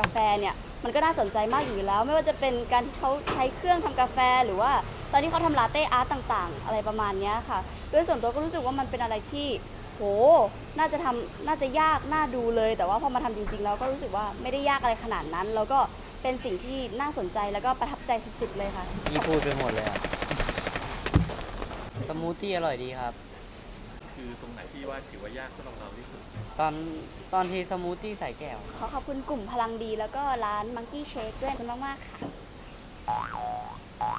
กาแฟเนี่ยมันก็น่าสนใจมากอยู่แล้ว ไม่ว่าจะเป็นการที่เขาใช้เครื่องทำกาแฟ หรือว่าตอนที่เขาทำลาเต้อาร์ตต่าง ๆ อะไรประมาณนี้ค่ะด้วยส่วนตัวก็รู้สึกว่ามันเป็นอะไรที่โหน่าจะทำน่าจะยากน่าดูเลย แต่ว่าพอมาทำจริงๆแล้วก็รู้สึกว่าไม่ได้ยากอะไรขนาดนั้น แล้วก็เป็นสิ่งที่น่าสนใจแล้วก็ประทับใจสุดๆเลยค่ะนี่พูดไปหมดเลยอะสมูทตี้อร่อยดีครับ คือตรงไหนที่ว่าถือว่ายากสำหรับเราที่สุดตอนตอนที่สมูทตี้ใส่แก้ว ขอขอบคุณกลุ่มพลังดีแล้วก็ร้าน Monkey Shake ด้วยขอบคุณมากๆค่ะ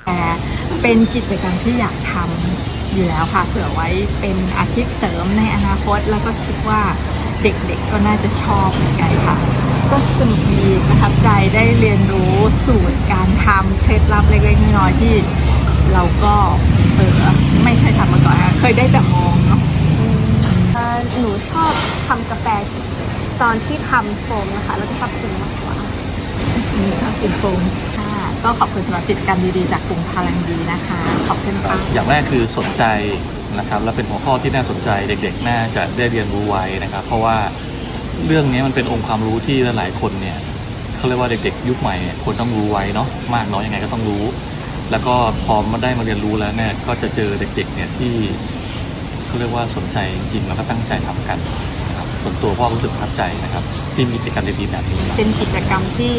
แต่เป็นกิจกรรมที่อยากทำอยู่แล้วค่ะ เผื่อไว้เป็นอาชีพเสริมในอนาคต แล้วก็คิดว่าเด็กๆก็น่าจะชอบเหมือนกันค่ะ ก็สนุกดีประทับใจได้เรียนรู้สูตรการทำเคล็ดลับเล็กๆน้อยๆที่เราก็เออไม่เคยทำมาก่อนค่ะเคยได้แต่มองเนาะเอ่อ หนูชอบทำกาแฟตอนที่ทำโฟมนะคะแล้วก็ชอบกินมากกว่ามีชอบกินโฟมค่ะก็ขอบคุณสำหรับกิจกรรมดีๆจากกลุ่มพลังดีนะคะ ขอบคุณค่ะอย่างแรกคือสนใจนะครับ และเป็นหัวข้อที่น่าสนใจเด็กๆ น่าจะได้เรียนรู้ไว้นะครับ เพราะว่าเรื่องนี้มันเป็นองค์ความรู้ที่หลายๆคนเนี่ยเขาเรียกว่าเด็กๆ ยุคใหม่เนี่ยควรต้องรู้ไว้เนาะมากน้อยยังไงก็ต้องรู้ แล้วก็พอมาได้มาเรียนรู้แล้วเนี่ยก็จะเจอเด็กๆเนี่ยที่ เขาเรียกว่าสนใจจริงๆแล้วก็ตั้งใจทำกันนะครับส่วนตัวพ่อรู้สึกประทับใจนะครับ ที่มีกิจกรรมดีๆแบบนี้เป็นกิจกรรมที่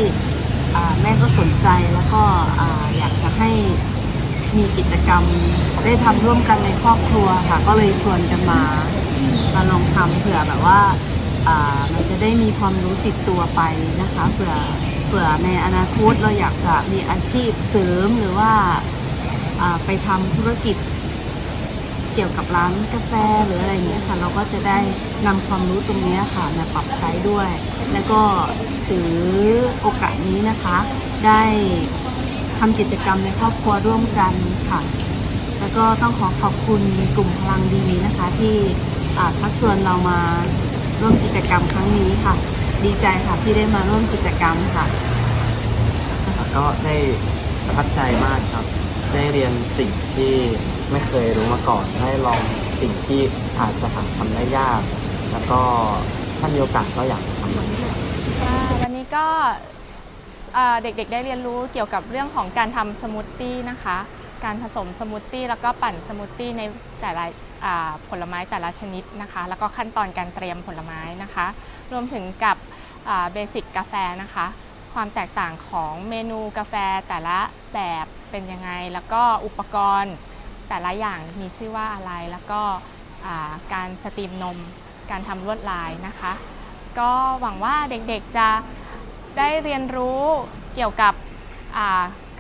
แม่ก็สนใจแล้วก็อยากจะให้มีกิจกรรมได้ทำร่วมกันในครอบครัวค่ะ ก็เลยชวนกันมามาลองทำเผื่อแบบว่ามันจะได้มีความรู้ติดตัวไปนะคะเผื่อเผื่อในอนาคตเราอยากจะมีอาชีพเสริมหรือว่าอ่าไปทำธุรกิจ เกี่ยวกับร้านกาแฟหรืออะไรอย่างเงี้ยค่ะเราก็จะได้นำความรู้ตรงนี้ค่ะมาปรับใช้ด้วย แล้วก็ถือโอกาสนี้นะคะ ได้ทำกิจกรรมในครอบครัวร่วมกันค่ะ แล้วก็ต้องขอขอบคุณกลุ่มพลังดีนะคะ ที่ชักชวนเรามาร่วมกิจกรรมครั้งนี้ค่ะ ดีใจค่ะที่ได้มาร่วมกิจกรรมค่ะ ก็ได้ประทับใจมากครับ ได้เรียนสิ่งที่ ไม่เคยรู้มาก่อนได้ลองสิ่งที่อาจจะหาทำได้ยาก แล้วก็ถ้ามีโอกาสก็อยากทำมันค่ะวันนี้ก็เด็กๆได้เรียนรู้เกี่ยวกับเรื่องของการทำสมูทตี้นะคะ การผสมสมูทตี้แล้วก็ปั่นสมูทตี้ในแต่ละผลไม้แต่ละชนิดนะคะ แล้วก็ขั้นตอนการเตรียมผลไม้นะคะ รวมถึงกับเบสิกกาแฟนะคะ ความแตกต่างของเมนูกาแฟแต่ละแบบเป็นยังไง แล้วก็อุปกรณ์ แต่ละอย่างมีชื่อว่าอะไร แล้วก็การสตรีมนม การทำลวดลายนะคะ ก็หวังว่าเด็กๆจะได้เรียนรู้เกี่ยวกับ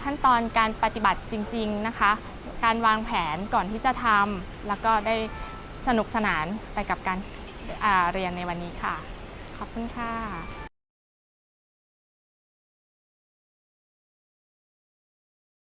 ขั้นตอนการปฏิบัติจริง ๆนะคะ การวางแผนก่อนที่จะทำแล้วก็ได้สนุกสนานไปกับการเรียนในวันนี้ค่ะ ขอบคุณค่ะ